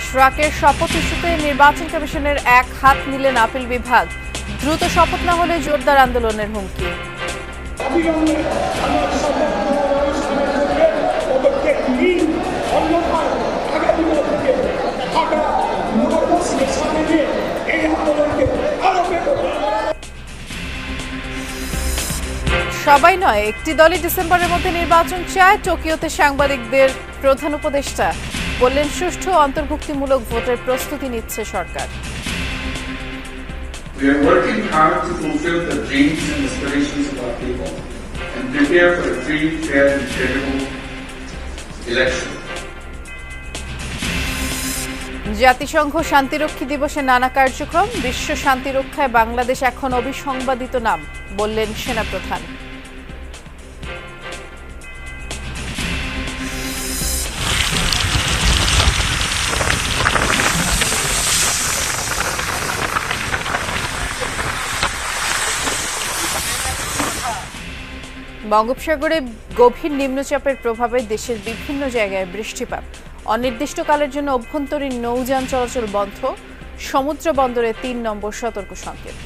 ইশরাকের শপথ ইস্যুতে নির্বাচন কমিশনের এক হাত নিলেন আপিল বিভাগ। দ্রুত শপথ না হলে জোরদার আন্দোলনের হুমকি। সবাই নয়, একটি দলই ডিসেম্বরের মধ্যে নির্বাচন চায়, টোকিওতে সাংবাদিকদের প্রধান উপদেষ্টা। বললেন সুষ্ঠু অন্তর্ভুক্তিমূলক ভোটের প্রস্তুতি নিচ্ছে সরকার। জাতিসংঘ শান্তিরক্ষী দিবসে নানা কার্যক্রম বিশ্ব শান্তিরক্ষায় বাংলাদেশ এখন অভিসংবাদিত নাম বললেন সেনাপ্রধান। বঙ্গোপসাগরে গভীর নিম্নচাপের প্রভাবে দেশের বিভিন্ন জায়গায় বৃষ্টিপাত। অনির্দিষ্টকালের জন্য অভ্যন্তরীণ নৌযান চলাচল বন্ধ। সমুদ্র বন্দরে তিন নম্বর সতর্ক সংকেত।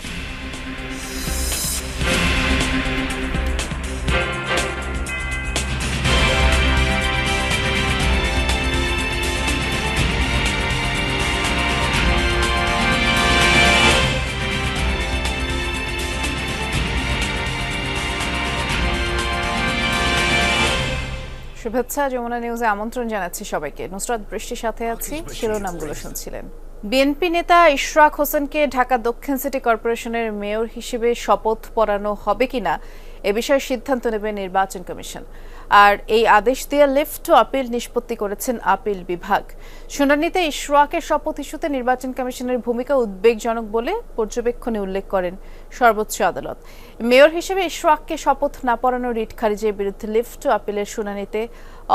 শুভেচ্ছা যমুনা নিউজে আমন্ত্রণ জানাচ্ছি সবাইকে। নুসরাত বৃষ্টির সাথে আছি শিরোনামগুলো শুনছিলেন। বিএনপি নেতা ইশরাক হোসেনকে ঢাকা দক্ষিণ সিটি কর্পোরেশনের মেয়র হিসেবে শপথ পড়ানো হবে কিনা এ বিষয়ে সিদ্ধান্ত নেবে নির্বাচন কমিশন। আর এই আদেশ দিয়ে লিফট আপিল নিষ্পত্তি করেছেন আপিল বিভাগ। শুনানিতে ইশরাকের শপথ ইস্যুতে নির্বাচন কমিশনের ভূমিকা উদ্বেগজনক বলে পর্যবেক্ষণে উল্লেখ করেন সর্বোচ্চ আদালত। মেয়র হিসেবে ইশরাককে শপথ না পড়ানোর রিট খারিজের বিরুদ্ধে লিফট আপিলের শুনানিতে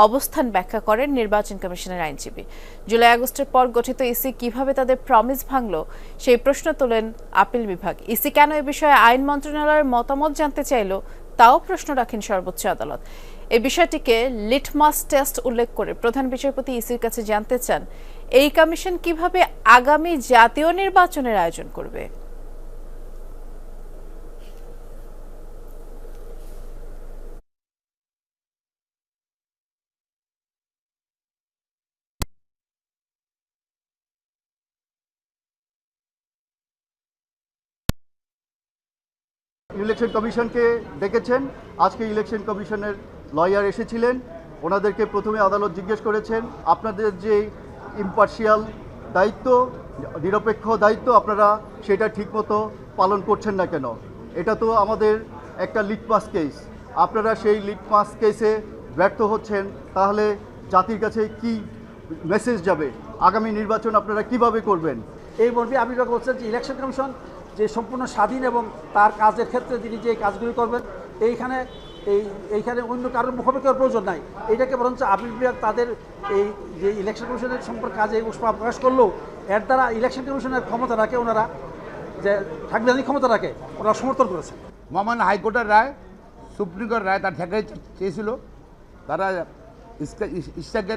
অবস্থান ব্যাখ্যা করেন নির্বাচন কমিশনের আইনজীবী। জুলাই আগস্টের পর গঠিত ইসি কীভাবে তাদের প্রমিস ভাঙল, সেই প্রশ্ন তোলেন আপিল বিভাগ। ইসি কেন এ বিষয়ে আইন মন্ত্রণালয়ের মতামত জানতে চাইল, তাও প্রশ্ন রাখেন সর্বোচ্চ আদালত। এই বিষয়টিকে লিটমাস টেস্ট উল্লেখ করে প্রধান বিচারপতি ইসির কাছে জানতে চান, এই কমিশন কীভাবে আগামী জাতীয় নির্বাচনের আয়োজন করবে? ইলেকশন কমিশনকে ডেকেছেন। আজকে ইলেকশন কমিশনের লয়ার এসেছিলেন, ওনাদেরকে প্রথমে আদালত জিজ্ঞেস করেছেন, আপনাদের যে ইম্পার্শিয়াল দায়িত্ব, নিরপেক্ষ দায়িত্ব, আপনারা সেটা ঠিকমতো পালন করছেন না কেন? এটা তো আমাদের একটা লিটমাস কেস আপনারা সেই লিটমাস কেসে ব্যর্থ হচ্ছেন, তাহলে জাতির কাছে কি মেসেজ যাবে? আগামী নির্বাচন আপনারা কীভাবে করবেন? এই মর্মে আবির্ভাব বলছেন যে ইলেকশন কমিশন যে সম্পূর্ণ স্বাধীন এবং তার কাজের ক্ষেত্রে তিনি যে কাজগুলি করবেন, এইখানে এই, এইখানে অন্য কারোর মুখোমুখি হওয়ার প্রয়োজন নাই। এটাকে বরঞ্চ আপিল বিভাগ তাদের এই যে ইলেকশন কমিশনের সম্পর্কে কাজে উষ্মা প্রকাশ করলেও, এর দ্বারা ইলেকশন কমিশনের ক্ষমতা রাখে ওনারা, যে সাংবিধানিক ক্ষমতা রাখে, ওনারা সমর্থন করেছে মহামান্য হাইকোর্টের রায়, সুপ্রিম কোর্টের রায় তার ঠেকাই চেয়েছিল। তারা ইসকা- ইস-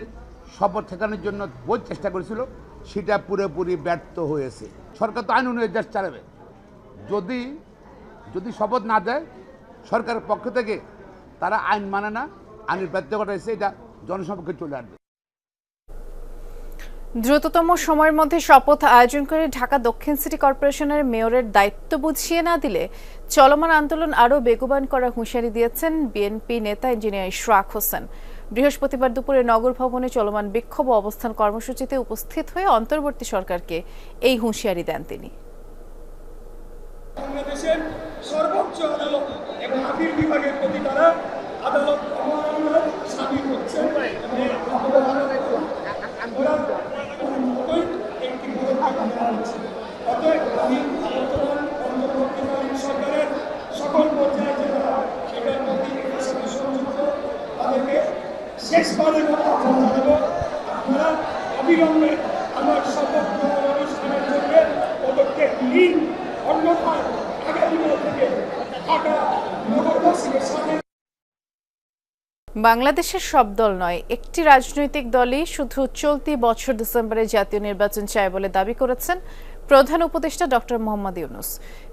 শপথ ঠেকানোর জন্য বহু চেষ্টা করেছিল। সেটা পুরোপুরি ব্যর্থ হয়েছে। সরকার তো আইন অনুযায়ী দেশ চালাবে। যদি যদি শপথ না দেয়, সরকারের পক্ষ থেকে তারা আইন মানে না, আইনের ব্যর্থ ঘটাইছে, এটা জনসম্পর্কে চলে আসবে। দ্রুততম সময়ের মধ্যে শপথ আয়োজন করে ঢাকা দক্ষিণ সিটি কর্পোরেশনের মেয়রের দায়িত্ব বুঝিয়ে না দিলে চলমান আন্দোলন আরও বেগবান করার হুঁশিয়ারি দিয়েছেন বিএনপি নেতা ইঞ্জিনিয়ার ইশরাক হোসেন। বৃহস্পতিবার দুপুরে নগর ভবনে চলমান বিক্ষোভ অবস্থান কর্মসূচিতে উপস্থিত হয়ে অন্তর্বর্তী সরকারকে এই হুঁশিয়ারি দেন তিনি। বাংলাদেশের সর্বোচ্চ আদালত এবং আপিল বিভাগের প্রতি তারা আদালত অবমাননার সামিল হচ্ছে ওরা মতোই একটি পদক্ষেপ নেওয়া হচ্ছে অতএব আমি বর্তমান অন্তর্বর্তীকালীন সরকারের সকল পর্যায়ে যারা সেটার প্রতি এটার সাথে সংযুক্ত তাদেরকে শেষবারের মতো আহ্বান জানাব আপনারা অবিলম্বে আমার শপথ গ্রহণ অনুষ্ঠানের জন্য পদক্ষেপ নিন অন্যথায় আগামী দিন থেকে ঢাকা নগরবাসীকে সাথে বাংলাদেশের সব দল নয়, একটি রাজনৈতিক দলই শুধু চলতি বছর ডিসেম্বরে জাতীয় নির্বাচন চায় বলে দাবি করেছেন প্রধান উপদেষ্টা ডক্টর মোহাম্মদ ইউনুস।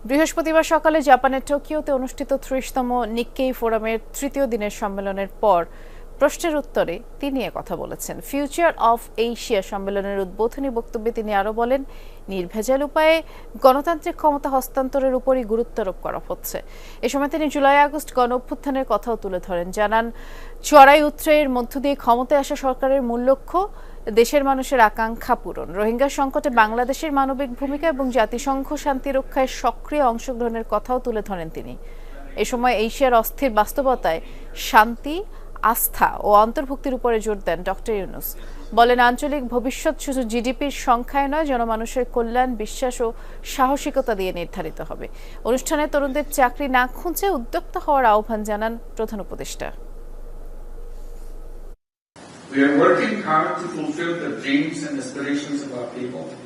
বৃহস্পতিবার সকালে জাপানের টোকিওতে অনুষ্ঠিত ত্রিশতম নিক্কেই ফোরামের তৃতীয় দিনের সম্মেলনের পর প্রশ্নের উত্তরে তিনি কথা বলেছেন। ফিউচার অফ এশিয়া সম্মেলনের উদ্বোধনী বক্তব্যে তিনি আরও বলেন, নির্ভেজাল উপায়ে গণতান্ত্রিক ক্ষমতা হস্তান্তরের উপরই গুরুত্ব আরোপ করা হচ্ছে। এ সময় তিনি জুলাই আগস্ট গণ অভ্যুত্থানের কথাও তুলে ধরেন। জানান চড়াই উত্তরের মধ্য দিয়ে ক্ষমতায় আসা সরকারের মূল লক্ষ্য দেশের মানুষের আকাঙ্ক্ষা পূরণ। রোহিঙ্গা সংকটে বাংলাদেশের মানবিক ভূমিকা এবং জাতিসংঘ শান্তি রক্ষায় সক্রিয় অংশগ্রহণের কথাও তুলে ধরেন তিনি। এ সময় এশিয়ার অস্থির বাস্তবতায় শান্তি, আস্থা ও অন্তর্ভুক্তির উপরে জোর দেন ডক্টর ইউনুস। বলেন, আঞ্চলিক ভবিষ্যৎ শুধু জিডিপির সংখ্যায় নয়, জনমানুষের কল্যাণ, বিশ্বাস ও সাহসিকতা দিয়ে নির্ধারিত হবে। অনুষ্ঠানে তরুণদের চাকরি না খুঁজে উদ্যোক্তা হওয়ার আহ্বান জানান প্রধান উপদেষ্টা। We are working hard to fulfill the dreams and aspirations of our people,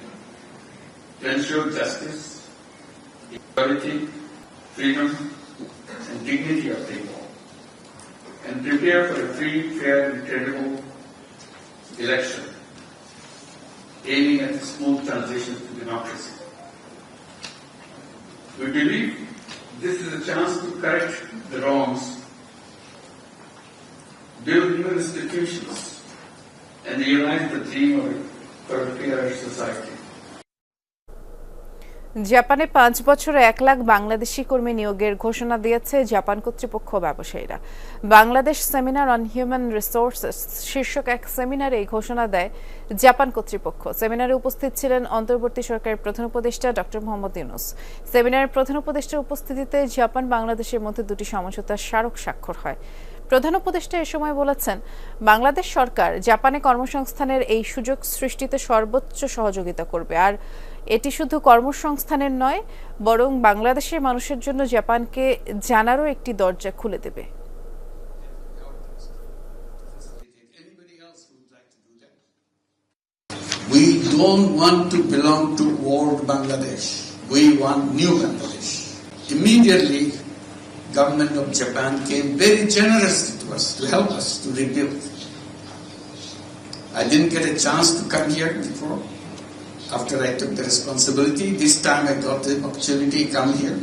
to ensure justice, equality, freedom, and dignity of people, and prepare for a free, fair, and credible election, aiming at a smooth transition to democracy. We believe this is a chance to correct the wrongs, build new institutions, and realize the dream of a society. জাপানে পাঁচ বছরে এক লাখ বাংলাদেশি কর্মী নিয়োগের ঘোষণা দিয়েছে Japan কর্তৃপক্ষ ব্যবসায়ীরা। Bangladesh seminar on human resource শীর্ষক এক সেমিনারে এই ঘোষণা দেয় জাপান কর্তৃপক্ষ। সেমিনারে উপস্থিত ছিলেন অন্তর্বর্তী সরকারের প্রধান উপদেষ্টা ডক্টর মোহাম্মদ ইউনুস। সেমিনারের প্রধান উপদেষ্টার উপস্থিতিতে জাপান বাংলাদেশের মধ্যে দুটি সমঝোতার স্মারক স্বাক্ষর হয়। প্রধান উপদেষ্টা এ সময় বলেছেন বাংলাদেশ সরকার জাপানে কর্মসংস্থানের এই সুযোগ সৃষ্টিতে সর্বোচ্চ সহযোগিতা করবে আর এটি শুধু কর্মসংস্থানের নয় বরং বাংলাদেশের মানুষের জন্য জাপানকে জানারও একটি দরজা খুলে দেবে We don't want to belong to old Bangladesh. We want new Bangladesh. Immediately, government of Japan came very generously to us to help us to rebuild. I didn't get a chance to come here before. After I took the responsibility, this time I got the opportunity to come here.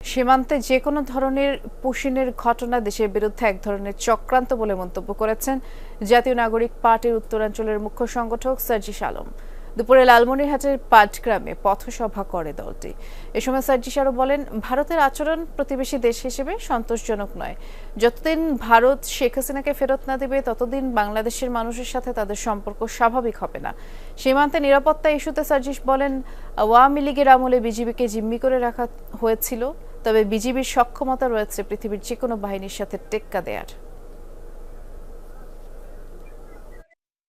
সীমান্তে যে কোনো ধরনের পুশিনের ঘটনা দেশের বিরুদ্ধে এক ধরনের চক্রান্ত বলে মন্তব্য করেছেন জাতীয় নাগরিক পার্টির উত্তরাঞ্চলের মুখ্য সংগঠক সার্জিস আলম দুপুরে লালমনিরহাটের পাটগ্রামে পথসভা করে দলটি। এ সময় সার্জিস আরও বলেন, ভারতের আচরণ প্রতিবেশী দেশ হিসেবে সন্তোষজনক নয়। যতদিন ভারত শেখ হাসিনাকে ফেরত না দেবে, ততদিন বাংলাদেশের মানুষের সাথে তাদের সম্পর্ক স্বাভাবিক হবে না। সীমান্তে নিরাপত্তা ইস্যুতে সার্জিস বলেন, আওয়ামী লীগের আমলে বিজিবিকে জিম্মি করে রাখা হয়েছিল, তবে বিজিবির সক্ষমতা রয়েছে পৃথিবীর যে কোনো বাহিনীর সাথে টেক্কা দেয়ার।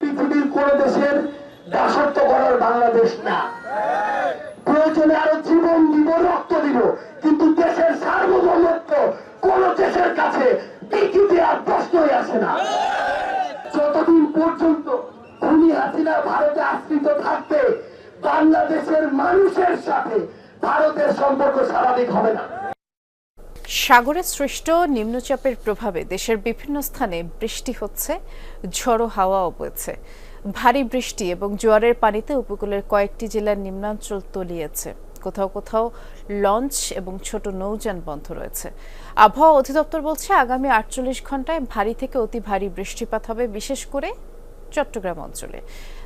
পৃথিবীর কোন দেশের দাসত্ব করার বাংলাদেশ না। প্রয়োজনে আরও জীবন দিব, রক্ত দিব, কিন্তু দেশের সার্বভৌমত্ব কোন দেশের কাছে টিকিতে আর প্রশ্নই আসে না। যতদিন পর্যন্ত খুনি হাসিনা ভারতে আশ্রিত থাকবে, বাংলাদেশের মানুষের সাথে ভারতের সম্পর্ক স্বাভাবিক হবে না। সাগরে সৃষ্ট নিম্নচাপের প্রভাবে দেশের বিভিন্ন স্থানে বৃষ্টি হচ্ছে, ঝড়ো হাওয়াও বইছে। ভারী বৃষ্টি এবং জোয়ারের পানিতে উপকূলের কয়েকটি জেলার নিম্নাঞ্চল তলিয়েছে। কোথাও কোথাও লঞ্চ এবং ছোট নৌযান বন্ধ রয়েছে। আবহাওয়া অধিদপ্তর বলছে, আগামী আটচল্লিশ ঘন্টায় ভারী থেকে অতি ভারী বৃষ্টিপাত হবে, বিশেষ করে চট্টগ্রাম অঞ্চলে।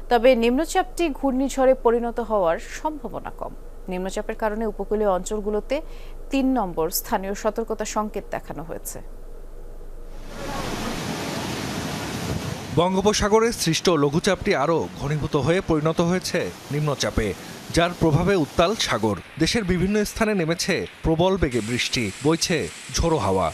তবে নিম্নচাপটি ঘূর্ণিঝড়ে পরিণত হওয়ার সম্ভাবনা কম। নিম্নচাপের কারণে উপকূলীয় অঞ্চলগুলোতে তিন নম্বর স্থানীয় সতর্কতা সংকেত দেখানো হয়েছে। বঙ্গোপসাগরে সৃষ্ট লঘুচাপটি আরও ঘনীভূত হয়ে পরিণত হয়েছে নিম্নচাপে, যার প্রভাবে উত্তাল সাগর। দেশের বিভিন্ন স্থানে নেমেছে প্রবল বেগে বৃষ্টি, বইছে ঝোড়ো হাওয়া।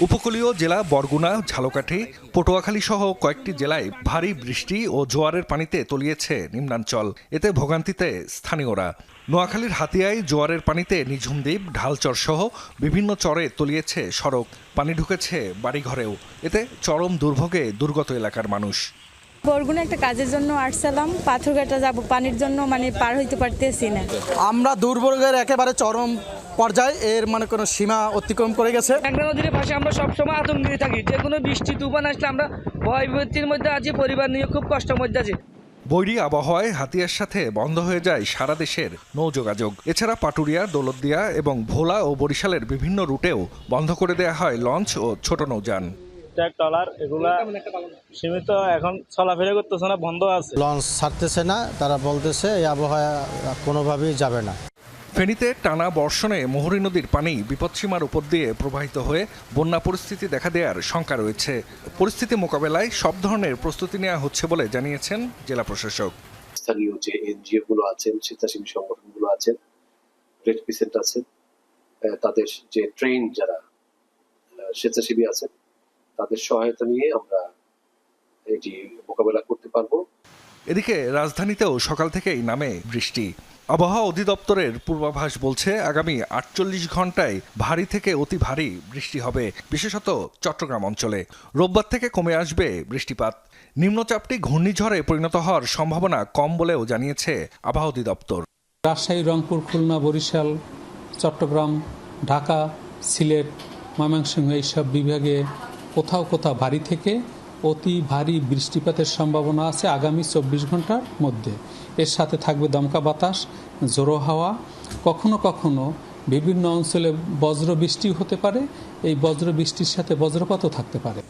উপকূলীয় জেলা বরগুনা, ঝালকাঠি, পটুয়াখালী সহ কয়েকটি জেলায় ভারী বৃষ্টি ও জোয়ারের পানিতে তলিয়েছে নিম্নাঞ্চল। এতে ভোগান্তিতে স্থানীয়রা। নোয়াখালীর হাতিয়ায় জোয়ারের পানিতে নিঝুমদ্বীপ, ঢালচর সহ বিভিন্ন চরে তলিয়েছে সড়ক। পানি ঢুকেছে বাড়িঘরেও। এতে চরম দুর্ভোগে দুর্গত এলাকার মানুষ। বরগুনা একটা কাজের জন্য আসছিলাম। পাথরঘাটা যাব পানির জন্য মানে পার হইতে পারতেছি না। আমরা দুর্ভোগের একেবারে চরম পর্যায়ে এর মানে কোনো সীমা অতিক্রম করে গেছে। মেঘনা নদীর পাশে আমরা সবসময় আতঙ্কিত থাকি। যে কোনো বৃষ্টি তুফান আসলে আমরা ভয় বিপত্তির মধ্যে আছি পরিবার নিয়ে খুব কষ্টের মধ্যে আছি। বৈরী আবহাওয়ায় হাতিয়ার সাথে বন্ধ হয়ে যায় সারা দেশের নৌযোগাযোগ। এছাড়া পাটুরিয়া দৌলতদিয়া এবং ভোলা ও বরিশালের বিভিন্ন রুটেও বন্ধ করে দেওয়া হয় লঞ্চ ও ছোট নৌযান। ট্যাগ ট্রলার এগুলা সীমিত এখন চলাফেরা করতেছে না বন্ধ আছে। লঞ্চ ছাড়তেছে না তারা বলতেছে এই আবহাওয়া কোনোভাবেই যাবে না। ফেনীতে টানা বর্ষণে মোহরী নদীর পানি বিপদসীমার উপর দিয়ে প্রবাহিত হয়ে বন্যা পরিস্থিতি দেখা দেওয়ার শঙ্কা রয়েছে। পরিস্থিতি মোকাবেলায় সব ধরনের প্রস্তুতি নেওয়া হচ্ছে বলে জানিয়েছেন জেলা প্রশাসক। স্থানীয় যে এনজিও গুলো আছেন স্বেচ্ছাসেবী সংগঠনগুলো আছেন রেড ক্রিসেন্ট আছেন তাদের যে ট্রেন যারা স্বেচ্ছাসেবী আছেন তাদের সহায়তা নিয়ে আমরা এটি মোকাবেলা করতে পারব। এদিকে রাজধানীতেও সকাল থেকেই নামে বৃষ্টি। আবহাওয়া অধিদপ্তরের পূর্বাভাস বলছে আগামী আটচল্লিশ ঘন্টায় ভারী থেকে অতি ভারী বৃষ্টি হবে বিশেষত চট্টগ্রাম অঞ্চলে। রোববার থেকে কমে আসবে বৃষ্টিপাত। নিম্নচাপটি ঘূর্ণিঝড়ে পরিণত হওয়ার সম্ভাবনা কম বলেও জানিয়েছে আবহাওয়া অধিদপ্তর। রাজশাহী রংপুর খুলনা বরিশাল চট্টগ্রাম ঢাকা সিলেট ময়মনসিংহ এইসব বিভাগে কোথাও কোথাও ভারী থেকে অতি ভারী বৃষ্টিপাতের সম্ভাবনা আছে আগামী চব্বিশ ঘণ্টার মধ্যে। এর সাথে থাকবে দমকা বাতাস জোরো হাওয়া। কখনো কখনো বিভিন্ন অঞ্চলে বজ্র বৃষ্টি হতে পারে। এই বজ্র বৃষ্টির সাথে বজ্রপাতও থাকতে পারে।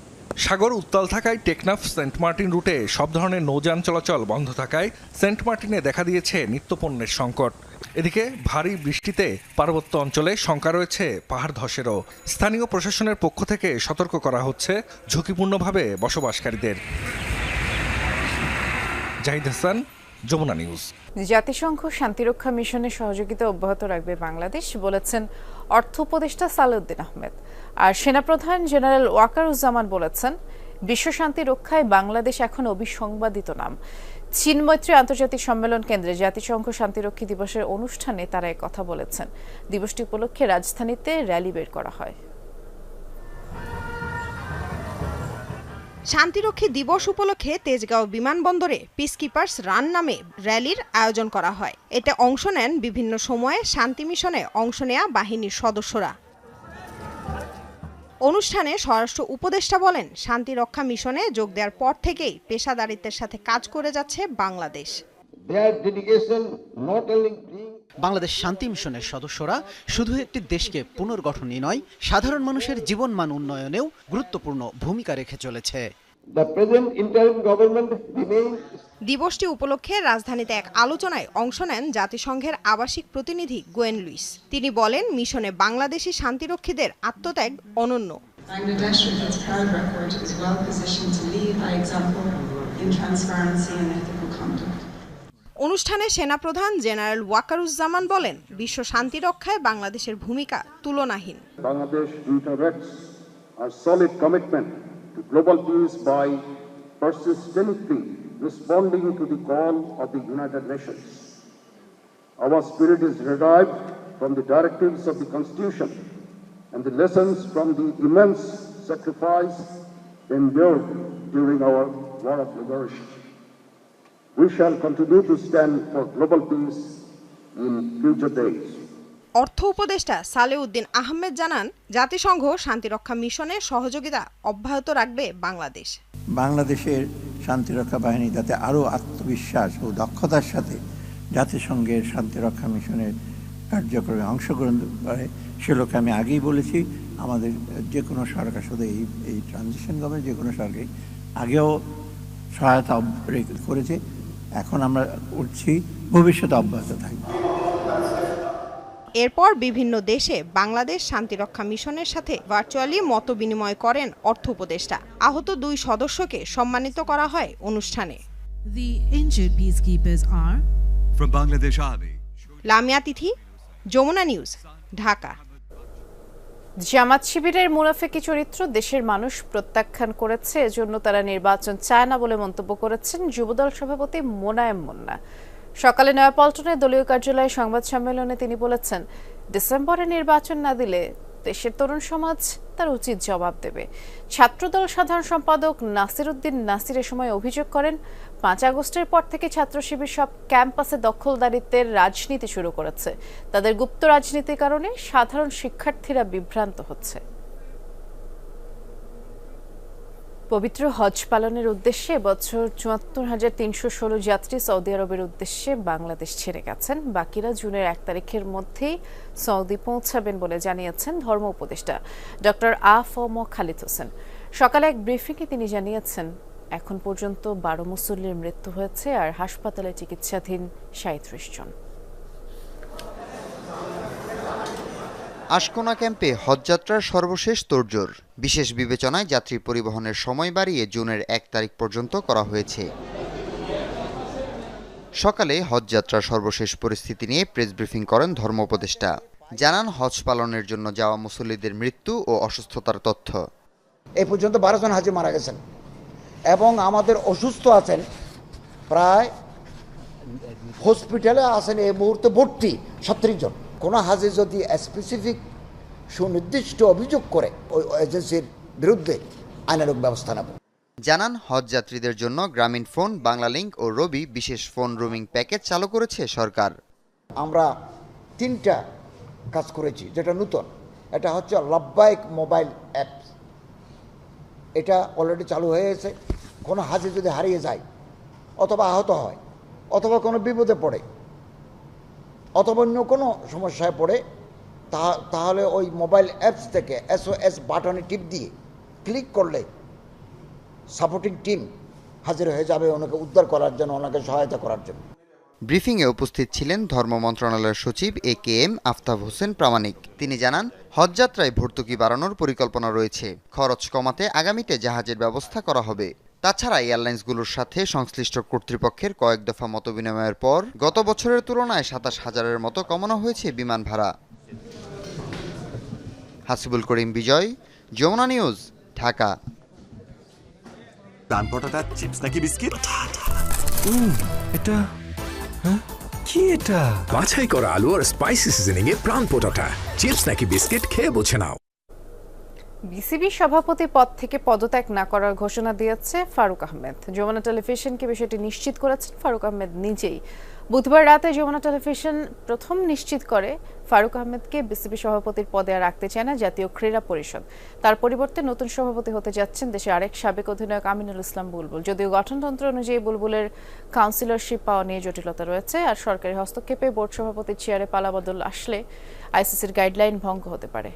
সাগর উত্তাল থাকায় টেকনাফ সেন্ট মার্টিন রুটে সব ধরনের নৌযান চলাচল বন্ধ থাকায় সেন্ট মার্টিনে দেখা দিয়েছে নিত্যপণ্যের সংকট। এদিকে ভারী বৃষ্টিতে পার্বত্য অঞ্চলে শঙ্কা রয়েছে পাহাড় ধসেরও। স্থানীয় প্রশাসনের পক্ষ থেকে সতর্ক করা হচ্ছে ঝুঁকিপূর্ণভাবে বসবাসকারীদের। জাহিদ হাসান যমুনা নিউজ। জাতিসংঘ শান্তিরক্ষা মিশনের সহযোগিতা অব্যাহত রাখবে বাংলাদেশ, বলেছেন অর্থ উপদেষ্টা সালেউদ্দিন আহমেদ। আর সেনাপ্রধান জেনারেল ওয়াকারুজ্জামান বলেছেন বিশ্বশান্তি রক্ষায় বাংলাদেশ এখন অবিসংবাদিত নাম। চীন মৈত্রী আন্তর্জাতিক সম্মেলন কেন্দ্রে জাতিসংঘ শান্তিরক্ষী দিবসের অনুষ্ঠানে তারা কথা বলেছেন। দিবসটি উপলক্ষে রাজধানীতে র্যালি বের করা হয়। শান্তিরক্ষী দিবস উপলক্ষে তেজগাঁও বিমানবন্দরে পিসকিপার্স রান নামে র্যালির আয়োজন করা হয়। এতে অংশ নেন বিভিন্ন সময়ে শান্তি মিশনে অংশ নেয়া বাহিনীর সদস্যরা। অনুষ্ঠানে স্বরাষ্ট্র উপদেষ্টা বলেন শান্তিরক্ষা মিশনে যোগ দেওয়ার পর থেকেই পেশাদারিত্বের সাথে কাজ করে যাচ্ছে বাংলাদেশ। বাংলাদেশ শান্তি মিশনের সদস্যরা শুধু একটি দেশকে পুনর্গঠনই নয় সাধারণ মানুষের জীবনমান উন্নয়নেও গুরুত্বপূর্ণ ভূমিকা রেখে চলেছে। দিবসটি উপলক্ষে রাজধানীতে এক আলোচনায় অংশ নেন জাতিসংঘের আবাসিক প্রতিনিধি গোয়েন লুইস। তিনি বলেন মিশনে বাংলাদেশি শান্তিরক্ষীদের আত্মত্যাগ অনন্য। Bangladesh, with its proud record, is well positioned to lead by example in transparency and ethical conduct. অনুষ্ঠানে সেনাপ্রধান জেনারেল ওয়াকারুজ্জামান বলেন, বিশ্ব শান্তি রক্ষায় বাংলাদেশের ভূমিকা তুলনাহীন। Bangladesh interacts her solid commitment to global peace by persistently responding to the call of the United Nations our spirit is revived from the directives of the constitution and the lessons from the immense sacrifice endured during our war of liberation We shall continue to stand for global peace in future days. অর্থ উপদেষ্টা সালেউদ্দিন আহমেদ জানান জাতিসংঘ শান্তিরক্ষা মিশনে সহযোগিতা অব্যাহত রাখবে বাংলাদেশ বাংলাদেশের শান্তিরক্ষা বাহিনী যাতে আরও আত্মবিশ্বাস ও দক্ষতার সাথে জাতিসংঘের শান্তিরক্ষা মিশনের কার্যক্রমে অংশগ্রহণ করে সে লোকে আমি আগেই বলেছি আমাদের যে কোনো সরকার শুধু এই এই ট্রানজিশন গভর্নমেন্ট যে কোনো সরকারই আগেও সহায়তা করেছে এখন আমরা উঠছি ভবিষ্যতে অব্যাহত থাকবে। এরপর বিভিন্ন দেশে বাংলাদেশ শান্তিরক্ষা মিশনের সাথে ভার্চুয়ালি মত বিনিময় করেন অর্থ উপদেষ্টা। আহত দুই সদস্যকে সম্মানিত করা হয় অনুষ্ঠানে। The injured peacekeepers are From Bangladesh Army. Lamia Tithi Jamuna news Dhaka. Jamaat শিবিরের মুনাফেকি চরিত্র দেশের মানুষ প্রত্যাখ্যান করেছে, এজন্য তারা নির্বাচন চায় না বলে মন্তব্য করেছেন যুবদল সভাপতি মোনায়েম মুন্না সকালে নয়াপল্টনে দলীয় কার্যালয়ে সংবাদ সম্মেলনে তিনি বলেছেন, ডিসেম্বরে নির্বাচন না দিলে দেশের তরুণ সমাজ তার উচিত জবাব দেবে। ছাত্রদল সাধারণ সম্পাদক নাসির উদ্দিন নাসির এ সময় অভিযোগ করেন, পাঁচ আগস্টের পর থেকে ছাত্র শিবির সব ক্যাম্পাসে দখলদারিত্বের রাজনীতি শুরু করেছে। তাদের গুপ্ত রাজনীতির কারণে সাধারণ শিক্ষার্থীরা বিভ্রান্ত হচ্ছে। পবিত্র হজ পালনের উদ্দেশ্যে বছর চুয়াত্তর হাজার তিনশো ষোলো যাত্রী সৌদি আরবের উদ্দেশ্যে বাংলাদেশ ছেড়ে গেছেন। বাকিরা জুনের এক তারিখের মধ্যেই সৌদি পৌঁছাবেন বলে জানিয়েছেন ধর্ম উপদেষ্টা ডক্টর আ ফ ম খালিদ হোসেন। সকালে এক ব্রিফিংয়ে তিনি জানিয়েছেন, এখন পর্যন্ত বারো মুসল্লির মৃত্যু হয়েছে আর হাসপাতালে চিকিৎসাধীন সাঁত্রিশ জন। আশকোনা ক্যাম্পে হজযাত্রার সর্বশেষ তোড়জোড়। বিশেষ বিবেচনায় যাত্রী পরিবহনের সময় বাড়িয়ে জুনের এক তারিখ পর্যন্ত করা হয়েছে। সকালে হজযাত্রার সর্বশেষ পরিস্থিতি নিয়ে প্রেস ব্রিফিং করেন ধর্ম উপদেষ্টা। জানান, হজ পালনের জন্য যাওয়া মুসল্লিদের মৃত্যু ও অসুস্থতার তথ্য। এ পর্যন্ত বারো জন হাজি মারা গেছেন এবং আমাদের অসুস্থ আছেন প্রায় হসপিটালে আছেন এই মুহূর্তে ভর্তি ছত্রিশ জন। কোনো হাজে যদি স্পেসিফিক সুনির্দিষ্ট অভিযোগ করে ওই এজেন্সির বিরুদ্ধে আইনানুক ব্যবস্থা নেব। জানান হজ যাত্রীদের জন্য গ্রামীণ ফোন বাংলালিংক ও রবি বিশেষ ফোন রোমিং প্যাকেজ চালু করেছে সরকার। আমরা তিনটা কাজ করেছি যেটা নূতন। এটা হচ্ছে লব্বাইক মোবাইল অ্যাপস। এটা অলরেডি চালু হয়ে গেছে। কোনো হাজি যদি হারিয়ে যায় অথবা আহত হয় অথবা কোনো বিপদে পড়ে অথবা অন্য কোনো সমস্যায় পড়ে, তা- তাহলে ওই মোবাইল অ্যাপস থেকে এসওএস বাটনে টিপ দিয়ে ক্লিক করলে সাপোর্টিং টিম হাজির হয়ে যাবে ওনাকে উদ্ধার করার জন্য, ওনাকে সহায়তা করার জন্য। ব্রিফিংয়ে উপস্থিত ছিলেন ধর্ম মন্ত্রণালয়ের সচিব A K M Aftab Hossain Pramanik. তিনি জানান, হজযাত্রায় ভর্তুকি বাড়ানোর পরিকল্পনা রয়েছে। খরচ কমাতে আগামীতে জাহাজের ব্যবস্থা করা হবে। তাছাড়া এয়ারলাইন্সগুলোর সাথে সংশ্লিষ্ট কর্তৃপক্ষের কয়েক দফা মতবিনিময়ের পর গত বছরের তুলনায় সাতাশ হাজারের মতো কমানো হয়েছে বিমান ভাড়া। Hasibul Karim Bijoy Jamuna news Dhaka. Pran potato chips নাকি বিস্কিট? এটা হ্যাঁ? কি এটা? বাছাই করা আলু আর স্পাইসি সিজনিং এ প্রাণ পোটাটা। চিপস নাকি বিস্কিট খেয়ে বুঝে নাও। বিসিবি সভাপতি পদ থেকে পদত্যাগ না করার ঘোষণা দিয়েছে ফারুক আহমেদ। যমুনা টেলিভিশনকে বিষয়টি নিশ্চিত করেছেন ফারুক আহমেদ নিজেই। বুধবার রাতে যমুনা টেলিভিশন প্রথম নিশ্চিত করে ফারুক আহমেদকে বিসিবি সভাপতির পদে আর রাখতে চায় না জাতীয় ক্রীড়া পরিষদ। তার পরিবর্তে নতুন সভাপতি হতে যাচ্ছেন দেশের আরেক সাবেক অধিনায়ক আমিনুল ইসলাম বুলবুল। যদিও গঠনতন্ত্র অনুযায়ী বুলবুলের কাউন্সিলরশিপ পাওয়া নিয়ে জটিলতা রয়েছে, আর সরকারি হস্তক্ষেপে বোর্ড সভাপতির চেয়ারে পালাবদল আসলে আইসিসির গাইডলাইন ভঙ্গ হতে পারে।